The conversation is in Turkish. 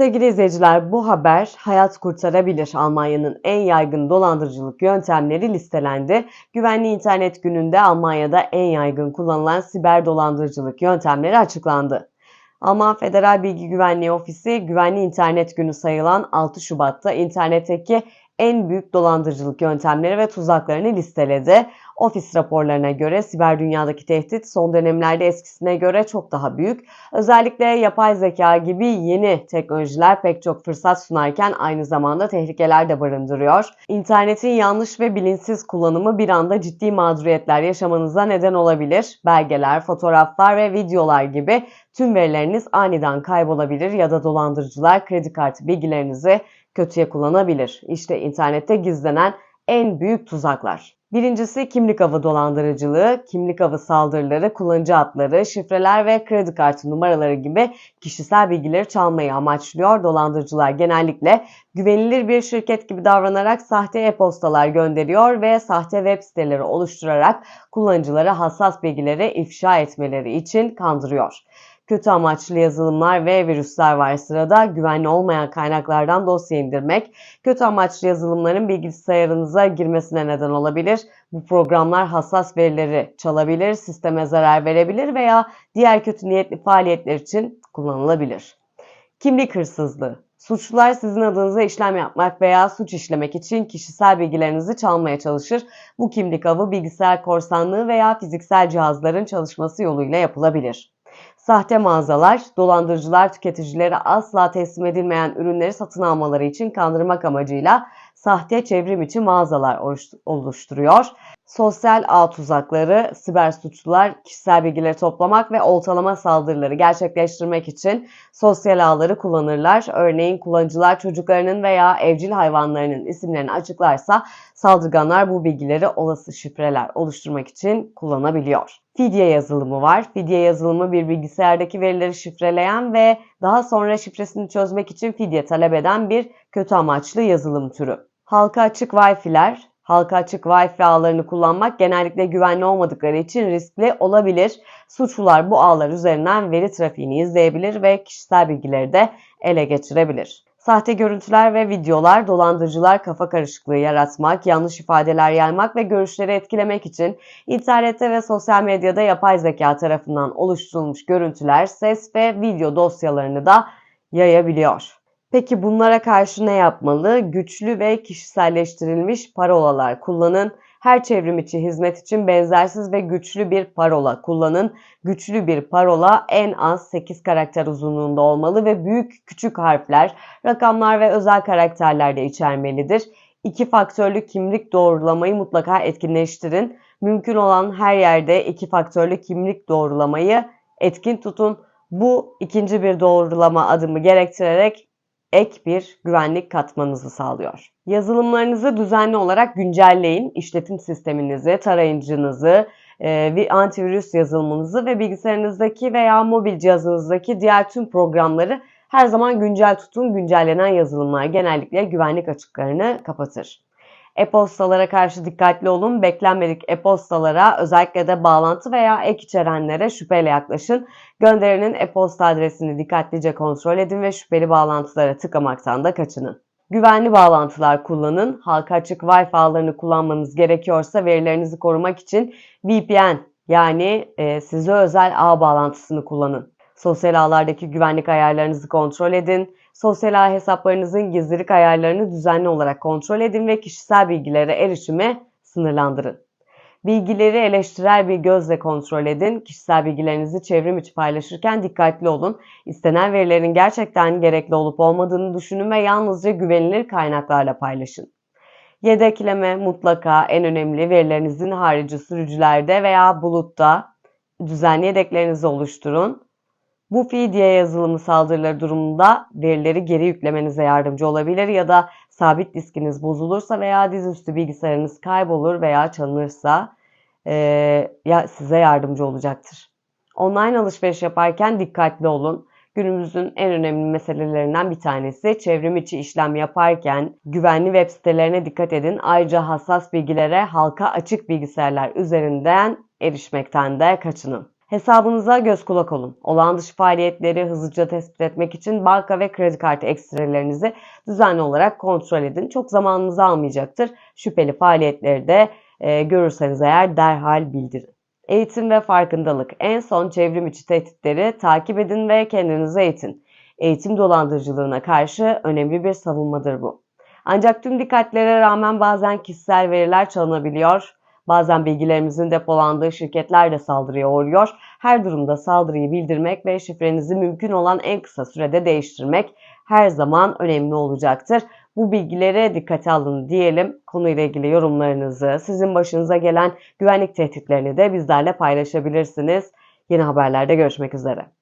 Sevgili izleyiciler bu haber hayat kurtarabilir. Almanya'nın en yaygın dolandırıcılık yöntemleri listelendi. Güvenli internet gününde Almanya'da en yaygın kullanılan siber dolandırıcılık yöntemleri açıklandı. Alman Federal Bilgi Güvenliği Ofisi güvenli internet günü sayılan 6 Şubat'ta internetteki en büyük dolandırıcılık yöntemleri ve tuzaklarını listeledi. Ofis raporlarına göre siber dünyadaki tehdit son dönemlerde eskisine göre çok daha büyük. Özellikle yapay zeka gibi yeni teknolojiler pek çok fırsat sunarken aynı zamanda tehlikeler de barındırıyor. İnternetin yanlış ve bilinçsiz kullanımı bir anda ciddi mağduriyetler yaşamanıza neden olabilir. Belgeler, fotoğraflar ve videolar gibi tüm verileriniz aniden kaybolabilir ya da dolandırıcılar kredi kartı bilgilerinizi kötüye kullanabilir. İşte internette gizlenen en büyük tuzaklar. Birincisi kimlik avı dolandırıcılığı, kimlik avı saldırıları, kullanıcı adları, şifreler ve kredi kartı numaraları gibi kişisel bilgileri çalmayı amaçlıyor. Dolandırıcılar genellikle güvenilir bir şirket gibi davranarak sahte e-postalar gönderiyor ve sahte web siteleri oluşturarak kullanıcılara hassas bilgileri ifşa etmeleri için kandırıyor kötü amaçlı yazılımlar ve virüsler var sırada. Güvenli olmayan kaynaklardan dosya indirmek, kötü amaçlı yazılımların bilgisayarınıza girmesine neden olabilir. Bu programlar hassas verileri çalabilir, sisteme zarar verebilir veya diğer kötü niyetli faaliyetler için kullanılabilir. Kimlik hırsızlığı Suçlular sizin adınıza işlem yapmak veya suç işlemek için kişisel bilgilerinizi çalmaya çalışır. Bu kimlik avı bilgisayar korsanlığı veya fiziksel cihazların çalışması yoluyla yapılabilir. Sahte mağazalar, dolandırıcılar tüketicilere asla teslim edilmeyen ürünleri satın almaları için kandırmak amacıyla sahte çevrim içi mağazalar oluşturuyor. Sosyal ağ tuzakları, siber suçlular kişisel bilgileri toplamak ve oltalama saldırıları gerçekleştirmek için sosyal ağları kullanırlar. Örneğin kullanıcılar çocuklarının veya evcil hayvanlarının isimlerini açıklarsa saldırganlar bu bilgileri olası şifreler oluşturmak için kullanabiliyor. Fidye yazılımı var. Fidye yazılımı bir bilgisayardaki verileri şifreleyen ve daha sonra şifresini çözmek için fidye talep eden bir kötü amaçlı yazılım türü. Halka açık Wi-Fi'ler, halka açık Wi-Fi ağlarını kullanmak genellikle güvenli olmadıkları için riskli olabilir. Suçlular bu ağlar üzerinden veri trafiğini izleyebilir ve kişisel bilgileri de ele geçirebilir. Sahte görüntüler ve videolar dolandırıcılar kafa karışıklığı yaratmak, yanlış ifadeler yaymak ve görüşleri etkilemek için internette ve sosyal medyada yapay zeka tarafından oluşturulmuş görüntüler, ses ve video dosyalarını da yayabiliyor. Peki bunlara karşı ne yapmalı? Güçlü ve kişiselleştirilmiş parolalar kullanın. Her çevrim içi hizmet için benzersiz ve güçlü bir parola kullanın. Güçlü bir parola en az 8 karakter uzunluğunda olmalı ve büyük küçük harfler, rakamlar ve özel karakterler de içermelidir. İki faktörlü kimlik doğrulamayı mutlaka etkinleştirin. Mümkün olan her yerde iki faktörlü kimlik doğrulamayı etkin tutun. Bu ikinci bir doğrulama adımı gerektirerek ek bir güvenlik katmanınızı sağlıyor. Yazılımlarınızı düzenli olarak güncelleyin. İşletim sisteminizi, tarayıcınızı, e, antivirüs yazılımınızı ve bilgisayarınızdaki veya mobil cihazınızdaki diğer tüm programları her zaman güncel tutun. Güncellenen yazılımlar genellikle güvenlik açıklarını kapatır. E-postalara karşı dikkatli olun. Beklenmedik e-postalara özellikle de bağlantı veya ek içerenlere şüpheyle yaklaşın. Gönderinin e-posta adresini dikkatlice kontrol edin ve şüpheli bağlantılara tıklamaktan da kaçının. Güvenli bağlantılar kullanın. Halka açık Wi-Fi ağlarını kullanmanız gerekiyorsa verilerinizi korumak için VPN yani e, size özel ağ bağlantısını kullanın. Sosyal ağlardaki güvenlik ayarlarınızı kontrol edin. Sosyal ağ hesaplarınızın gizlilik ayarlarını düzenli olarak kontrol edin ve kişisel bilgilere erişimi sınırlandırın. Bilgileri eleştirel bir gözle kontrol edin. Kişisel bilgilerinizi çevrim içi paylaşırken dikkatli olun. İstenen verilerin gerçekten gerekli olup olmadığını düşünün ve yalnızca güvenilir kaynaklarla paylaşın. Yedekleme mutlaka en önemli verilerinizin harici sürücülerde veya bulutta düzenli yedeklerinizi oluşturun. Bu fidye yazılımı saldırıları durumunda verileri geri yüklemenize yardımcı olabilir ya da sabit diskiniz bozulursa veya dizüstü bilgisayarınız kaybolur veya çalınırsa e, ya size yardımcı olacaktır. Online alışveriş yaparken dikkatli olun. Günümüzün en önemli meselelerinden bir tanesi çevrim içi işlem yaparken güvenli web sitelerine dikkat edin. Ayrıca hassas bilgilere halka açık bilgisayarlar üzerinden erişmekten de kaçının. Hesabınıza göz kulak olun. Olağan dışı faaliyetleri hızlıca tespit etmek için banka ve kredi kartı ekstrelerinizi düzenli olarak kontrol edin. Çok zamanınızı almayacaktır. Şüpheli faaliyetleri de e, görürseniz eğer derhal bildirin. Eğitim ve farkındalık. En son çevrim içi tehditleri takip edin ve kendinizi eğitin. Eğitim dolandırıcılığına karşı önemli bir savunmadır bu. Ancak tüm dikkatlere rağmen bazen kişisel veriler çalınabiliyor. Bazen bilgilerimizin depolandığı şirketler de saldırıya uğruyor. Her durumda saldırıyı bildirmek ve şifrenizi mümkün olan en kısa sürede değiştirmek her zaman önemli olacaktır. Bu bilgileri dikkate alın diyelim. Konuyla ilgili yorumlarınızı, sizin başınıza gelen güvenlik tehditlerini de bizlerle paylaşabilirsiniz. Yeni haberlerde görüşmek üzere.